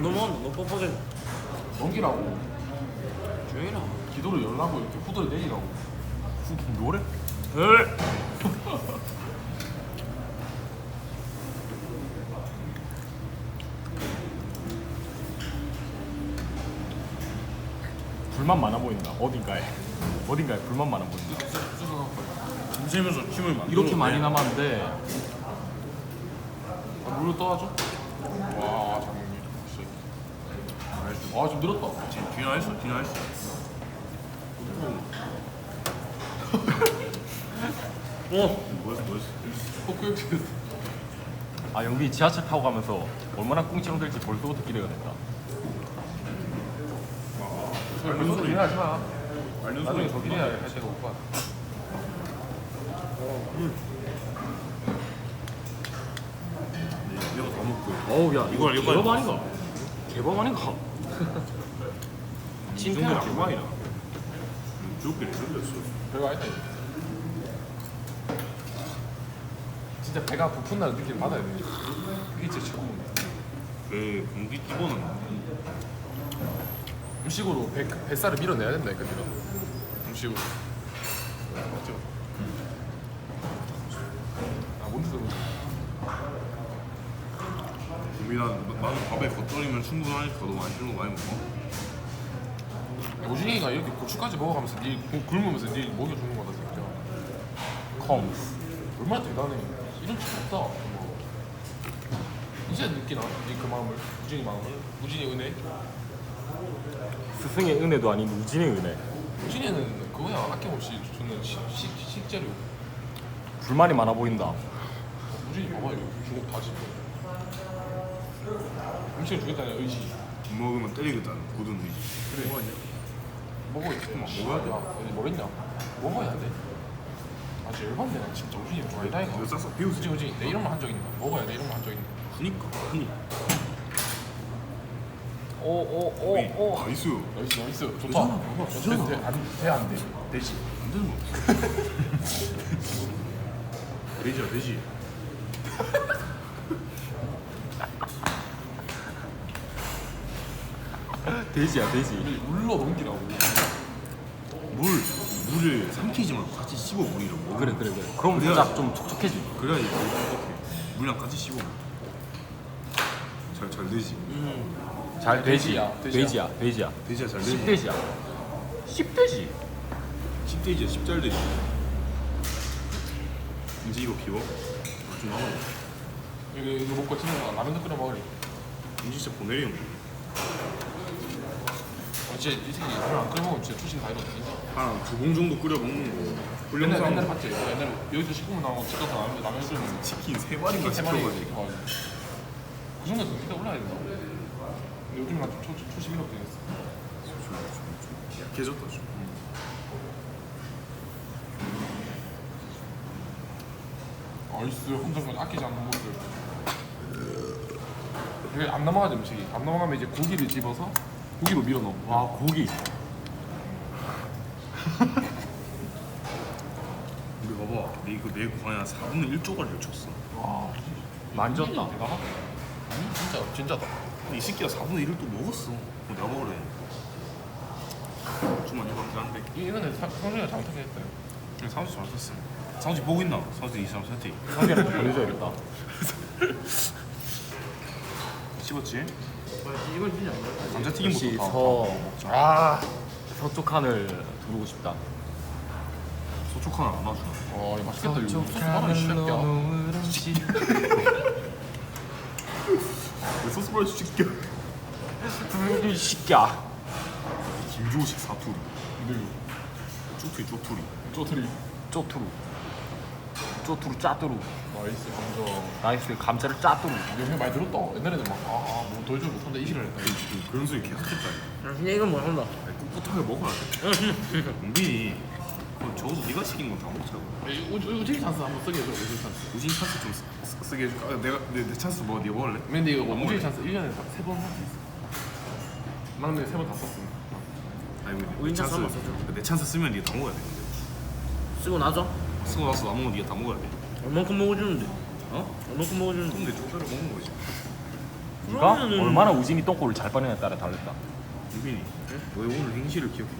안 넘어간다 너 뻔뻔해 넘기라고 조용히라 기도를 열라고 이렇게 후드를 내리라고 뭐래? 헐 불만 많아 보인다. 어딘가에. 어딘가에 불만 많아 보인다. 잠시면서 팀을 만들어 이렇게 많이 남았는데 아, 물로 떠와줘 와 장모님 아 좀 늘었다 뒤나 했어 뒤나 했어 어 뭐였어 뭐였어 아 영빈이 지하철 타고 가면서 얼마나 꿍치렁 될지 벌써부터 기대가 된다. 말도 소리 하지 마 나중에 소리 더 기대야 할 때가 오빠 이거 다 먹고 어우 야 이거 이거 개밥 아닌가? 개밥 아닌가? 이 정도 개만이다 죽게 흘렸어. 별거 아니다 이거. 진짜 배가 부푼 날 느낌 받아야 돼. 그게 진짜 최고인데 그 공기 기본은 음식으로 배, 뱃살을 밀어내야 된다 이거 네가 음식으로. 맞죠? 아 뭔지 모르겠 우리난 나는 밥에 겉절이면 충분하니까 너 맛있는 거 많이 먹어 오진이가 이렇게 고추까지 먹어가면서 니 굶- 굶으면서 니 먹여주는 거다 진짜 컴스. 얼마나 대단해 이런 집 없다 뭐. 이제 느끼나? 니그 마음을 우진이 마음을 우진이 은혜 스승의 은혜도 아닌 우진의 은혜. 우진이는 그거야 아낌없이 주는 식, 식, 식재료 불만이 많아 보인다. 우진이 봐봐 이거 주먹 다 짚어 음식을 주겠다는 의지. 못 먹으면 때리겠다는 고든 의지. 그래. 먹어 있지 마 먹어야 돼. 야, 뭐랬냐? 먹어야 돼. 아주 열받네. 나 진짜 우진이 좋아해다 이거. 이거 싹싹 비우지 우진 우진 내 이런 말한적 있나 먹어야 돼 이런 말한적 있나 그니까 흔히 오오오오. 나이스. 나이스 나이스. 좋다. 괜찮아, 괜찮아. 돼안 돼. 되지 안 되는 거 없어. 돼지야 돼지 돼지야 돼지. 물로 넘기라고 물 물을 삼키지 말고 같이 씹어 물이라고 그래 그래 그래. 그럼 그래야- 살짝 좀 촉촉해지. 그래야지 이렇게 물이랑 같이 씹어 잘잘 되지 잘 돼지. 돼지야, 돼지야. 돼지야 돼지야. 돼지야 잘 되지 씹돼지야. 씹돼지. 씹돼지야 씹잘돼지 이제 이거 비워? 아, 좀 남아 이거 이거 먹고 집에 가 라면도 끓여 먹으리 이제 진짜 거 어, 진짜 이 새끼 라면 안 끓여 먹으면 진짜 투신 다 이러다 진짜 한두 봉 정도 끓여 먹는 거. 옛날 옛날에 봤지 옛날에 여기서 식구만 나오고 집 가서 라면 끓여 먹는 치킨 세 마리인가 시켜 가지고 이렇게 가지고 그 정도 기대 올라야 된다 요즘 한 초, 초, 초심 이렇게 됐어. 약해졌다 좀 아이스 혼자까지 아끼지 않는 모습. 이게 안 넘어가죠 음식이. 안 넘어가면 이제 고기를 집어서 고기로 밀어 넣어. 와 고기. 우리 봐봐. 내그 내 구간에 4분의 1조각을 쳤어. 와 만졌다. 대단하다 아니 진짜 진짜다. 이 새끼가 4분의 1을 또 먹었어. 그거 내가 먹으래. 좀만 이거 같긴 한데 이거는 사- 성준이가 잘못하게 했어요. 그냥 사무실 잘못했어. 사무실 보고 있나? 사무실 이 사람 세팅 상대를 보내줘야겠다. 씹었지? 감자튀김부터 역시 다 서 아 서쪽 하늘 두르고 싶다. 하나 안 놔주나 와, 이거 맛있겠다. 이거 소스 바로 시작이야. 왜 소스 버려 시켜 이 시끼야. 김조식 사투리 이들 쪼투리 쪼투리 쪼트리. 쪼투루. 쪼투루 짜투루. 나이스 감자. 나이스 감자를 짜투루. 요새 많이 들었다. 옛날에는 막 아, 뭐 도와줘 못한다 이 싫어 했다. 그- 그런 소리 계속 했다 당신이 이건 뭐 한다? 아니, 꿋꿋하게 먹어야 돼 은빈이 그럼 적어도 네가 시킨 건 다 먹자고 우지 찬스 한번 쓰게 해줘. 우지 찬스. 우진 찬스 좀 쓰- 쓰- 쓰게 해줄까? 아, 내가 내, 내 찬스 뭐 네가 먹을래? 근데 이거 안 우지 먹을래? 찬스 1년에 세번 할 수 있어. 나는 근데 세번 다 썼어. 아니 근데 내 우진 찬스 찬스 한번 써줘. 내 찬스 쓰면 네가 다 먹어야 돼 근데 쓰고 나서 쓰고 나서 남은 건 네가 다 먹어야 돼 얼만큼 먹어주는데? 어? 얼만큼 먹어주는데? 내 조사를 먹는 거지 네가 그러면은- 얼마나 우진이 똥꼬를 잘 빠느냐에 따라 다르다. 유빈이 너의 오늘 행실을 기억해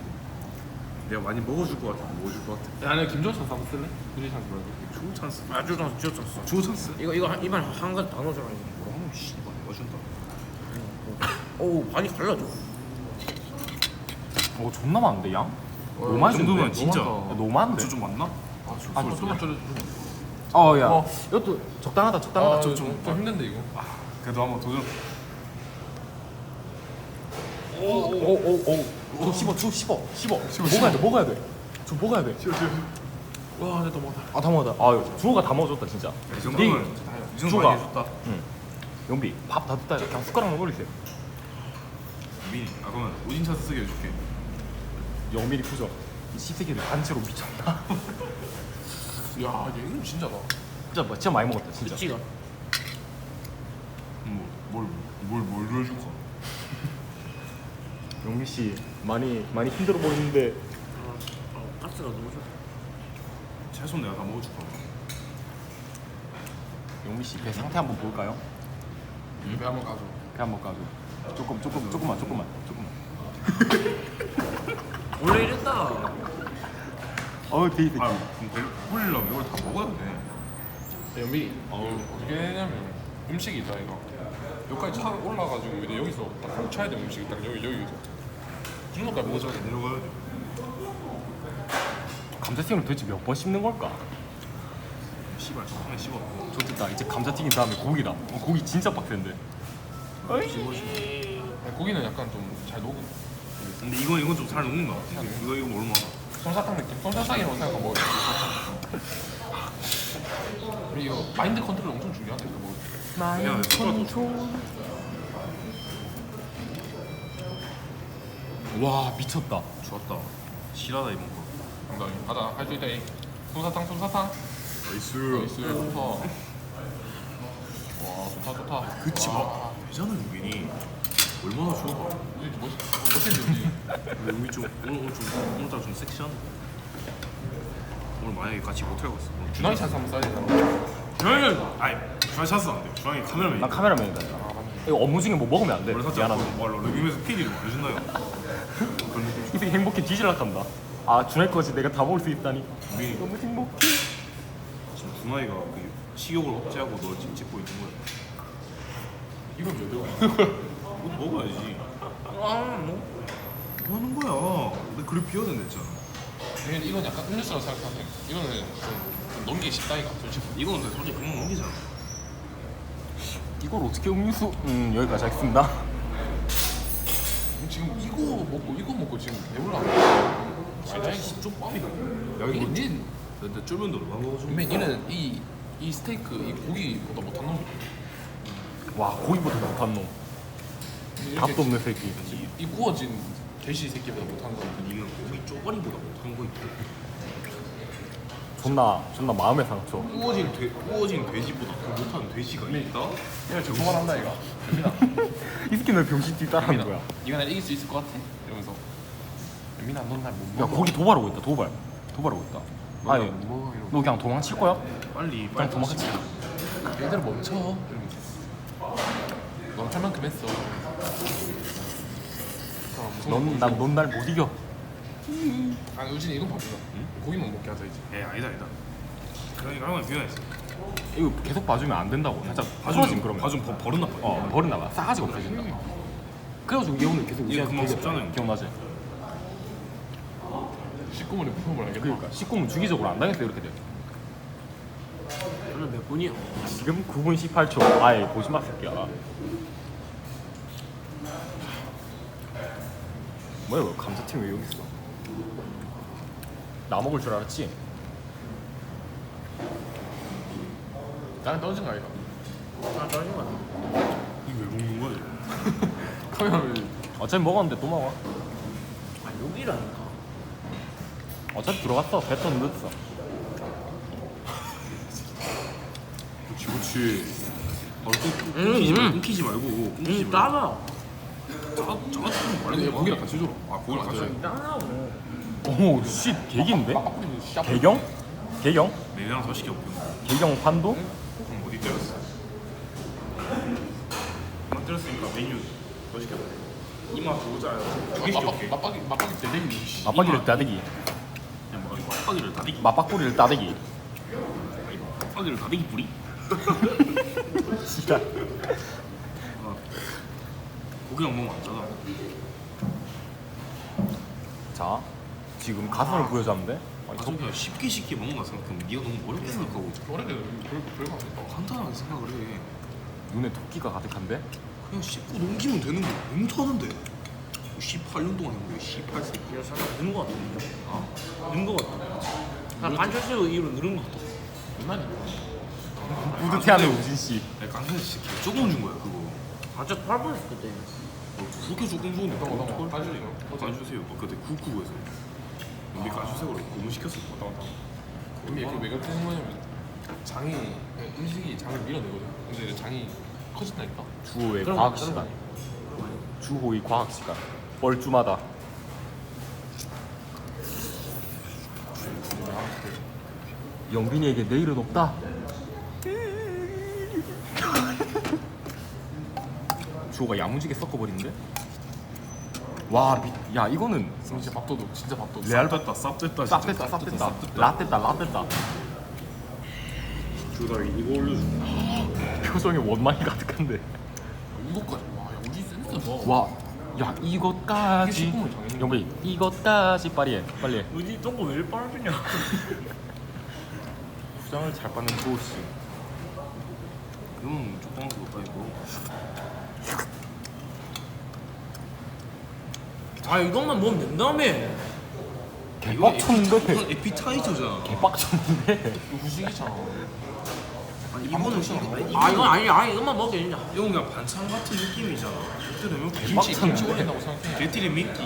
내가 많이 먹어줄 것 같아 먹어줄 것 같아 야, 내가 김정찬 한번 쓸래? 후지찬 말고. 좋은 찬스 아 주웠어 주웠어 좋은 찬스 이거 이거 한- 입안 한 가지 다 넣어줘라 이거 씨발 먹어준다 오 반이 갈라져 어 존나 많은데 양? 너무 이 많이 정도면? 진짜 야, 너무 많은데? 좀 맞나? 아, 좀, 아, 좀, 좀만 줄여줘. 어, 야. 어. 이것도 적당하다, 적당하다. 아, 좀, 좀, 좀. 좀 힘든데, 이거. 그래도 한번 도전 오, 오, 오, 오. 좀 씹어, 좀 씹어, 씹어. 먹어야 돼, 먹어야 돼. 좀 먹어야 돼. 와, 내가 너무 많다. 아, 다 먹었다. 아, 주호가 다 먹어줬다, 진짜. 이 정도면. 많이 해줬다 용비, 밥다 줬다. 그냥 숟가락만 올리세요. 유빈이 아 그러면 우진 찬스 쓰게 해줄게 영밀이 크죠? 이 씹새끼들 단체로 미쳤다. 야, 얘 이름 진짜다. 진짜, 뭐, 진짜 많이 먹었다, 진짜. 그치가 뭐뭘뭘 뭘 해줄까 용미 씨 많이 많이 힘들어 보이는데 아, 가스가 너무 좋아 채소 내가 다 먹어줄 거야 용미 씨배 상태 한번 볼까요? 배 한번 가져. 배 한번 까줘. 조금 조금 조금만 조금만 조금만. 원래 이랬다 어, 데이 새끼. 아 그럼 배 불리려면 이걸 다 먹어야 돼 연비, 어, 어떻게 되냐면, 음식이 있다, 이거. 여기까지 차 올라가지고, 이제 여기서 딱 훔쳐야 돼, 음식이 딱 여기, 여기. 중간까지 먹어줘야 돼. 내려가야 돼 감자튀김을 도대체 몇 번 씹는 걸까? 씨발 적당히 씹어 좋겠다. 이제 감자튀김 다음에 고기다. 어, 고기 진짜 빡센데. 아니, 고기는 약간 좀 잘 녹음. 근데 이건 이건 좀 잘 녹는 거 같아 이거 이거 얼마나 솜사탕 느낌? 솜사탕이라고 생각하고 먹어야 돼. 우리 이거 마인드 컨트롤 엄청 중요하다, 이거 뭐. 그냥 숟가락 와 미쳤다. 좋았다 실하다 이번 거 정답이. 가자, 할수 있다, 이. 솜사탕, 솜사탕. 나이스 나이스, 좋다. 와, 좋다, 좋다. 그치 와, 막 되잖아 유빈이 얼마나 좋아 이게 멋, 멋있는지. 근데 우리 좀 오늘 오늘 좀 오늘따라 좀 섹시한 오늘 만약에 같이 갔어 오늘 준하이 찬스 한번 써야 되나? 주황이 아니 주황이 찬스 안돼 주황이 카메라맨 난 카메라맨이다. 이거 업무 중에 뭐 먹으면 안 돼. 원래 살짝 미안하다. 뭐 레빔에서 PD를 말해준다요 그런 느낌 이 새끼 행복해 뒤질라 한다. 아 준할 거지 내가 다 먹을 수 있다니. 유빈이 너무 행복해. 지금 준하이가 그 식욕을 억제하고 널 지금 찍고 있는 거야 이건 왜 들어? 뭐 먹어야지 아 뭐 뭐 하는 거야 내 그래 비워야 됐잖아 이건, 이건 약간 음료수라고 생각하세요. 이거는 좀, 좀 넘기기 쉽다, 이거. 솔직히. 이거는 근데 솔직히 금방 넘기잖아 이걸 어떻게 음료수? 음 여기까지 하겠습니다. 지금 이거 먹고, 이거 먹고 지금 배불러. 진짜 이거 좀 뻔이다. 야 이거 닌, 근데 쫄면 들어 나 먹어줘 면 얘는 이, 이 스테이크, 이 고기보다 못한 놈. 와 고기보다 못한 놈. 답도 없는 새끼. 이, 이 구워진 돼지 새끼보다 못한 거. 이건 고기 쪼가리보다 못한 거 있고 존나 존나 마음의 상처. 구워진 돼 구워진 돼지보다 더 못한 돼지가 있다? 얘가 저 도발한다, 이거. 민아, 이 새끼 너 병신 뒤따라하는 민아. 거야. 이거 내가 이길 수 있을 것 같아? 이러면서. 민아, 넌날못 야 먹어. 거기 도발하고 있다 도발. 도발하고 있다. 아니. 너 그냥 도망칠 거야? 빨리 그냥 빨리 도망치. 얘들 멈춰. 이러면서. 멈출 만큼 했어. 넌난넌 날못 이겨. 아니 우진이 이건 봐주자. 고기만 먹게 하자 이제. 에 아니다 아니다 그러니까 항상 비워야지 이거 계속 봐주면 안 된다고. 살짝 봐주면 그러면. 봐주면 버- 버릇 나빠 어 버릇 나가. 싸가지가 없어진다. 그래가지고 이 형은 계속 얘 우지한테 그만 되게- 섭잖아요. 기억나지? 식구물에 품을 알겠다. 그러니까 식구는 주기적으로 안 당했어 이렇게 돼. 저는 몇 분이요? 지금 9분 18초. 아예 보지 마 새끼야. 뭐야 이거 감자튀김 왜 여기 있어? 나 먹을 줄 알았지? 나는 떨어진 거 아이가. 아 짜증 나 이거 왜 먹는 거야 이거? 카메라를 어차피 먹었는데 또 먹어. 아 여기라니까 어차피 들어갔어. 뱉어 늦었어. 그렇지 그렇지 바로 끊- 음, 끊기지 말고 음. 끊기지 말고 끊기지 음 말고 따라 짜 짜증 아니 얘 고기랑 같이 줘. 아 고기랑 같이 줘 따라고 오, 씨, 개긴데? 씨. 개경? 개경? 더 시켜 볼게 개경 판도? 그럼 어디 때렸어? 맞대 들었으니까 메뉴 뭐 시켜? 이마 보자. 두개 맛박- 시켜볼게. 맛박이 맛박이 대대기 씨. 맞박이를 따대기 뭐 빡빡이를 다리기. 맞박꼬리를 따대기 빡빡이를 다리기 뿌리? 진짜 고기랑 먹으면 안 짜다. 자 지금 가슴을 보여줬는데 아, 가서 그냥 쉽게 쉽게 먹는다 생각하면 네가 너무 어렵게 생각하고. 어렵게 별 별거 아니다. 간단하게 생각을 해. 눈에 토끼가 가득한데 그냥 씹고 넘기면 되는 거야. 뭉쳐는데. 18년 동안 한 거야. 18세. 이거 살짝 느는 거 같은데. 아? 느는 거 같아. 한 반철수 이후로 느는 거 같아. 얼마나 뿌듯해하는 우진씨 내가 깡패 진짜 개 조금 준 거야 그거. 반철 8번 했을 때. 어, 그렇게 조금 주는데 그걸 빠지네요. 까주세요. 어, 그때 구구에서 연비 까주세요. 맞다 맞다. 근데 이게 왜 그렇게 생거냐면 장이 그냥 음식이 장을 밀어내거든. 근데 이제 장이 커진다니까. 주호의 과학 시간 주호의 과학 시간 뻘쭘하다 영빈이에게 내일은 없다 주호가 야무지게 섞어버리는데 와야 이거는 진짜 밥도둑 진짜 밥도둑. 레알 됐다. 쌉 됐다. 쌉 됐다 쌉 됐다 라 됐다 라 됐다 주다 이거 올려줘. 표정에 원망이 가득한데 이거까지 와, 야, 우리 센스 봐. 와 야 이것까지 이게 영빈 이것까지 빨리 해 빨리 해 어디 똥거 왜 이렇게 빨아주냐. 부장을 잘 받는 주호씨 그럼 조금 더 이거. 아 이것만 먹으면 된다며. 개빡쳤는데 이건 에피타이저잖아. 개빡쳤는데 후식이잖아. 아니 이거는 이거 아 이건 아니 아니 이것만 먹게 되냐. 이건 그냥 반찬 같은 느낌이잖아. 그때 되면 김치 김치 해. 올린다고 생각해. 개띠리 미끼.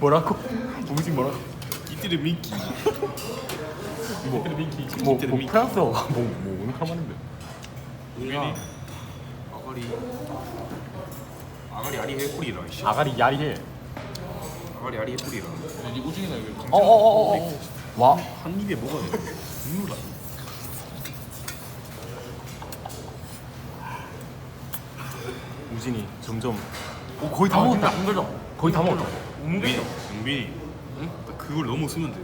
뭐라고? 우진 뭐라고? 개띠리 미끼. 뭐, 미끼. 뭐, 개띠리 뭐 미끼. 프랑스어 뭐, 뭐 오는 말인데 우빈이 아가리 아가리 아리 해뿌리라 이씨. 아가리 야리해 아가리 아리 해뿌리라. 이 우중이나 이거 감자. 어어 어 어 와 한 입에 먹어야 돼. 눈물 나. 우진이 점점 오 거의 다 먹었다 안 그죠? 거의 다 먹었다 용빈이, 응? 딱 그걸 넘어서면 돼.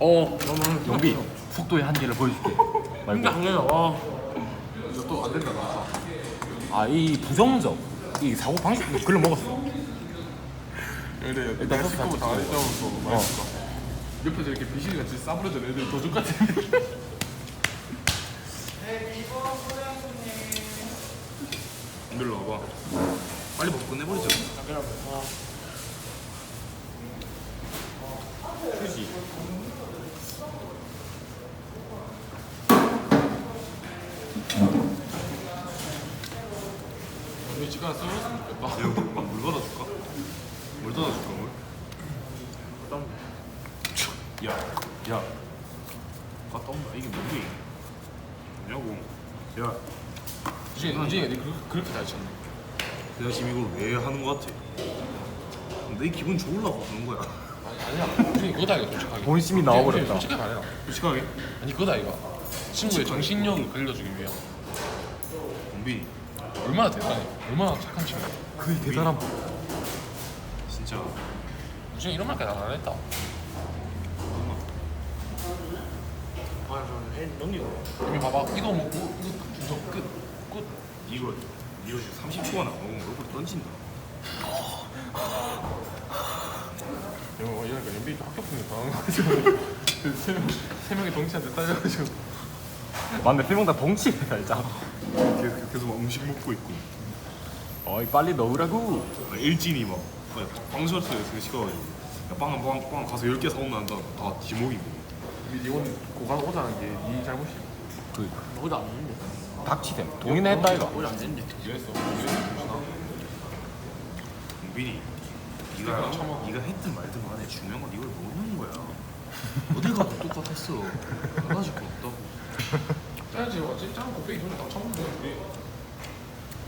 어 너무 영빈 속도의 한계를 보여줄게 근데 말고 안 되나 와. 또안 된다 나. 아 이 부정적 이 사고 방식 글로 먹었어 근데 일단 내가 같이 다 찍어줘. 했다면서 말했을까? 옆에서 이렇게 비실이 같이 싸부려던 애들 도둑 같은. 일로 와봐. 빨리 먹고 끝내버리자. 우리 집 가서 썰었으면 좋겠다. 야, 물, 물 받아줄까? 물 받아줄까, 물? 야, 야. 갔다 온다. 이게 뭐게? 뭐냐고. 야, 우중이 우중이가 네 그렇게 그렇게 잘 쳤네. 내가 지금 이걸 왜 하는 거 같아? 내 기분 좋으려고 하는 거야. 아니 아니야. 우중이 그거다 이거 솔직하게. 본심이 나와버렸다. 솔직하게 말해라. 솔직하게, 아니 그거다 이거. 친구의 정신력을 걸려주기 위해 원빈이 얼마나 대단해. 얼마나 착한 친구야. 그 대단한 진짜 우중이 이런 말까지 안 했다. 아 저는 애 넘기고. 이미 봐봐. 이거 먹고 이거 준서 끝. 끝. 이거 이거 지금 30초가 나오면 얼굴 던진다. 이거 이러니까 연비 학교 분이 당황해가지고 세, 명, 세 명이 동치한테 딸려가지고 맞네 세명 다 동치해 살짝 계속, 막 음식 먹고 있고. 어이 빨리 넣으라고 아, 일진이 막 빵셔츠에서 시켜가지고 야, 빵, 빵, 빵 가서 10개 사온다 한다 다 지목이고 이건 고간 오자는 게 네 잘못이야. 그 너보다 안 되는데. 닥치셈 동의는 했다 이가 너보다 안 되는데. 이랬어. 용빈이 네가 네가 했든 말든 간에 중요한 건 이걸 모르는 거야 어딜 가도 똑같았어 달라질 건 없다고 짜야지. 어차피 짠 곱빼기 전에 다 처먹는 거야.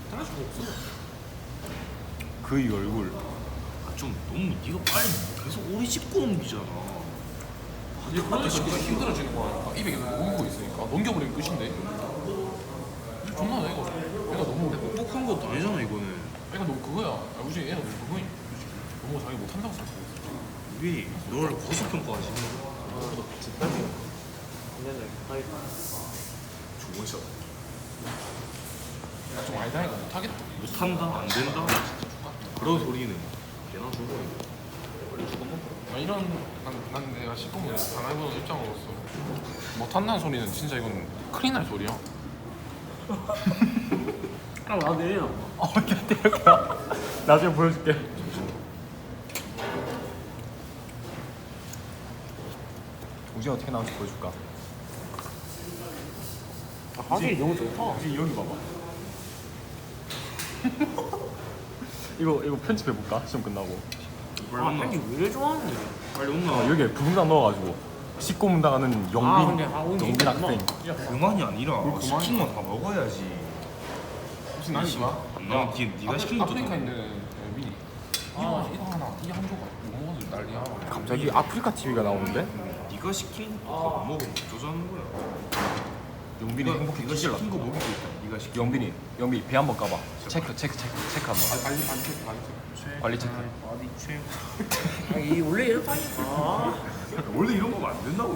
달라질 거 없어. 그의 얼굴 아, 좀 너무 네가 빨리 계속 오래 씹고 넘기잖아 이게 그러다 보니까 힘들어지는 거야. 입에 계속 물고 있으니까 넘겨버리면 끝인데. 존나 나 이거. 얘가 너무 뻑뻑한 것도 아니잖아 이거는 얘가 너무 그거야. 아, 우지 얘가 너무. 솔직히. 너무 자기 못한다고 있어. 우리 널 고소평가하지 그거보다 진땀이야. 근데 아이 샷좀 아니다 이거 못하겠다. 못한다 안 된다 그런 소리는 개나 죽어 원래 죽어먹어 아, 이런 난, 난 내가 식구면 당해보는 입장으로서 못한다는 소리는 진짜 이건 큰일 날 소리야. 아 나도 이래요 어, 이렇게 이렇게. 나중에 보여줄게. 우지 어떻게 나올지 보여줄까? 아 하기 너무 좋다 우지 여기 봐봐. 이거 이거 편집해 볼까? 시험 끝나고. 아 하기 왜 이래 좋아하는데 빨리 온나 어, 여기에 부등당 넣어가지고 씻고 문당하는 영빈 아, 근데 아, 오늘 영빈 그렇구나. 학생. 그만이 아니라 그만이야. 시킨 거다 먹어야지 무슨 난이 좋아? 난 니- 네가 시킨 것도 아프리카 다 있는 민이 이거 이거 하나 이게 한 조각 못 먹어도 난리야. 갑자기 아프리카 TV가 나오는데 네가 시킨 거못 먹으면 어쩌자는 거야 영빈이 네가- 행복해 기질라. 시킨 거 먹이고 있다 네가 시킨 영빈이 영빈이 배 한번 까봐. 체크 체크 체크 체크 한번. 관리 관리 체크 관리 체크. 관리 체크. 어디 최 아이 원래 이렇다니까 원래 이런 거면 안 된다고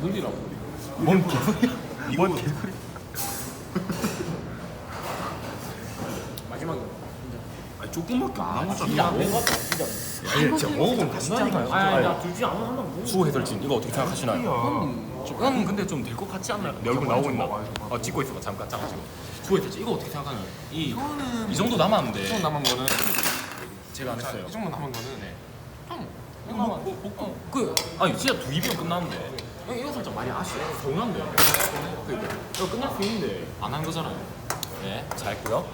늘리라고 우리. 뭔 개소리야? 이거 뭔 개소리? 마지막에 아니 조금밖에 안 진짜 남았잖아 안 된것 같아 진짜 야, 진짜 먹어보면 간다니까요. 아니 나 둘중 아무 하나 못 수호 해설진 이거 어떻게 생각하시나요? 야 이건 근데 좀 될 것 같지 않나요? 내 얼굴 나오고 있나? 어 찍고 있어 잠깐 잠깐 지금. 수호 해설진 이거 어떻게 생각하나요? 이, 이거는 이 정도 남았는데. 이 정도 남은 거는 제가 안 자, 했어요. 이 정도 남은 거는 형 이거 뭐, 먹고 먹고 그 아니 진짜 두 입이면 끝나는데. 이거, 이거 살짝 많이 아쉬워. 서운한데. 그러니까 이거 끝날 수 있는데. 안 한 거잖아요. 네 잘 했고요.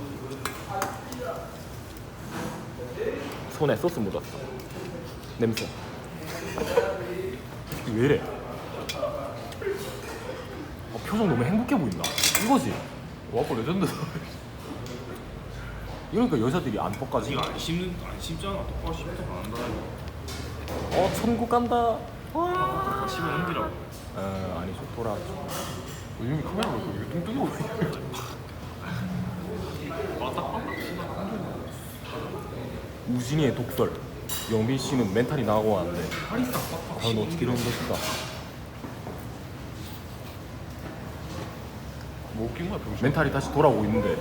손에 소스 묻었어. 냄새. 왜 이래? 어, 표정 너무 행복해 보인다. 이거지? 와퍼 레전드다. 이러니까 여자들이 안 뻑가지. 네가 안 씹는 안 씹잖아. 똑바로 씹도 안 한다. 어 천국 간다. 다 씹어 넘기라고 어. 아니죠 돌아. 요즘에 카메라 이렇게 뚱뚱이 오고 있네. 우진이의 독설. 영빈 씨는 멘탈이 나가고 팔이 딱딱딱 과연 어떻게 된 것일까 뭐 웃긴 거야 병신. 멘탈이 다시 돌아오고 있는데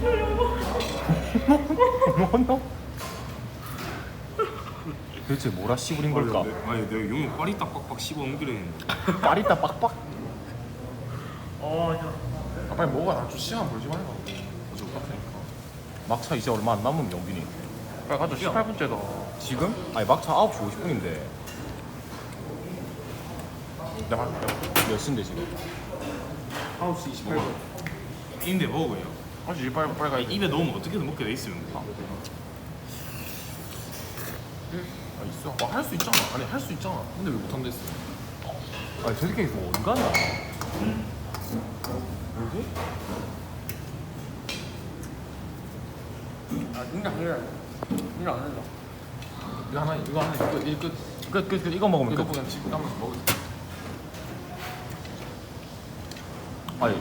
뭐노 대체 뭐라 씨부린 걸까 아니 내가 용이 팔이 딱빡빡 씹어 했는데 빠리따 빡빡 아 빨리 먹어. 나좀 시간 벌지 말고. 어제 빡하니까. 막차 이제 얼마 안 남은 영빈이 빨리 가자. 18분째다. 지금? 아니 막차 9시 50분인데 내가 할게. 몇 시인데 지금 9시 28분. 인데 먹어 그냥 9시 28분 빨리 가야 돼. 입에 넣으면 어떻게든 먹게 돼 있으면 돼 아 있어. 아, 할 수 있잖아. 아니 할 수 있잖아. 근데 왜 못한다 했어? 아니 저 새끼 이거 어디 가냐 뭐지? 아 진짜 안 해요 진짜 안 한다 이거 하나 이거 하나 이거 이거 끝. 끝, 끝, 끝 이거 먹으면 이거 끝 그냥 지금 먹을 아니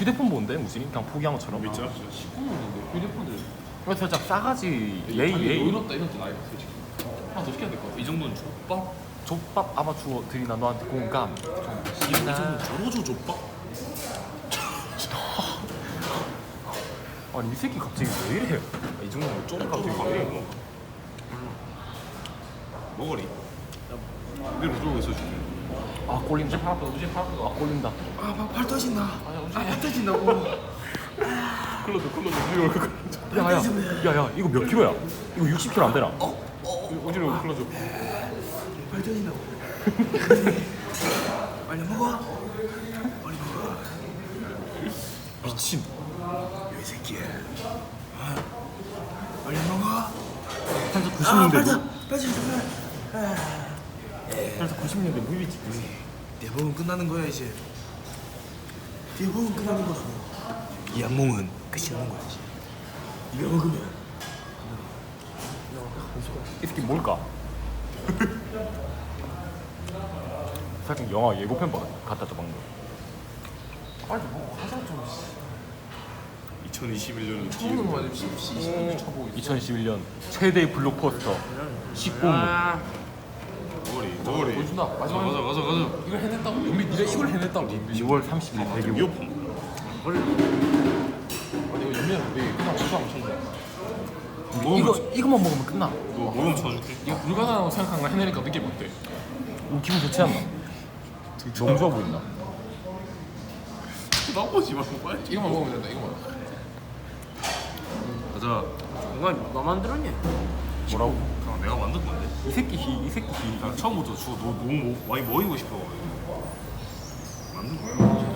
휴대폰 보는데 무슨 그냥 포기한 것처럼? 진짜? 19분인데 휴대폰을 이거 살짝 싸가지 예의 아니, 예의. 이렇다 이런 또 나이 봤어 지금. 하나 더 시켜야 될 것 같아. 이 정도는 족밥? 족밥 아마추어 들이나 너한테 공감. 이 정도는 저러줘 족밥? 아니 이 새끼 갑자기 왜 이래? 이 정도면 갑자기 왜 이래 먹어리. 내일 무조건 있어줄게 아 꼴린다 우지 파도 우지 파도. 아 꼴린다. 아팔 터진다. 아니야 우지. 팔 터진다고. 클로드 클로드 얼굴. 야야 야야 이거 몇 킬로야? 이거 60킬로 안 되나? 우지 얼굴 클로드. 팔 터진다고. 빨리 먹어. 빨리 먹어. 미친. 이 새끼 아, 빨리 먹어. 살짝 아 90년대 빨리 무- 빨리 빨리 살짝 90년대 무비 찍고 있어 대법은 끝나는 거야 이제 대법은 끝나는 거고 이 악몽은 끝이 나는 거야 이제 이거 먹으면 이 새끼 뭘까 살짝 영화 예고편 봐 같았죠 방금. 빨리 먹어 하자 좀 2021년은 처음으로 맞으면 10, 20분 쳐보고 있어 2011년 최대 블록버스터 19금. 아, 머리 머리 보여준다 가자 마지막에 가자 가자 가자 이걸 해냈다고 연비 네가 이걸 해냈다고 연비 2월 30일 대교. 이어폰 아니 이거 연비는 왜 그냥 수상 쳐줘 이거 이거만 먹으면 끝나. 너 모금 쳐줄게 이거 불가능하다고 생각한 거 해내니까 느낌 어때? 오, 기분 좋지 않나? 너무 좋아 보인다. 나쁘지 말고 빨리 이거만 먹으면 된다 이거만 가자 뭔가 누가 만들었냐? 뭐라고? 내가 만든 건데 이 새끼 희, 이 새끼 희. 난 처음부터 저거 너, 너무 뭐- 많이 먹이고 싶어 만든 거야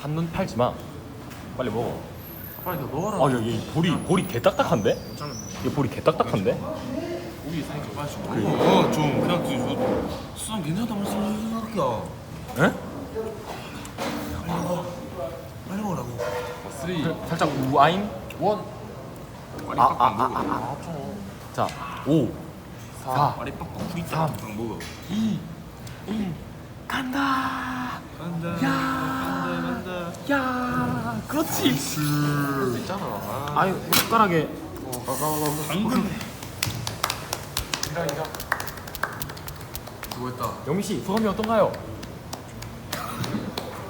한눈 팔지 마. 빨리 먹어. 빨리 더 넣어라. 아, 야, 얘 볼이 볼이 개 딱딱한데? 얘 볼이 개 딱딱한데? 우리 있으니까 빨리 좀 어, 좀 그냥 그 수상 괜찮다 말씀해 주세요 에 먹으라고 3, 2, 1 살짝 우아인? 많이 아, 깎아 아, 안 먹어 아, 아, 아, 좀. 자, 5, 4, 말이 빡빡. 그냥 먹어 2, 1. 간다. 간다 야. 간다 간다 야, 그렇지. 할수 있잖아 아, 아 유, 숟가락에 방금 이라 이라 수고했다 영미 씨 소감이 어떤가요?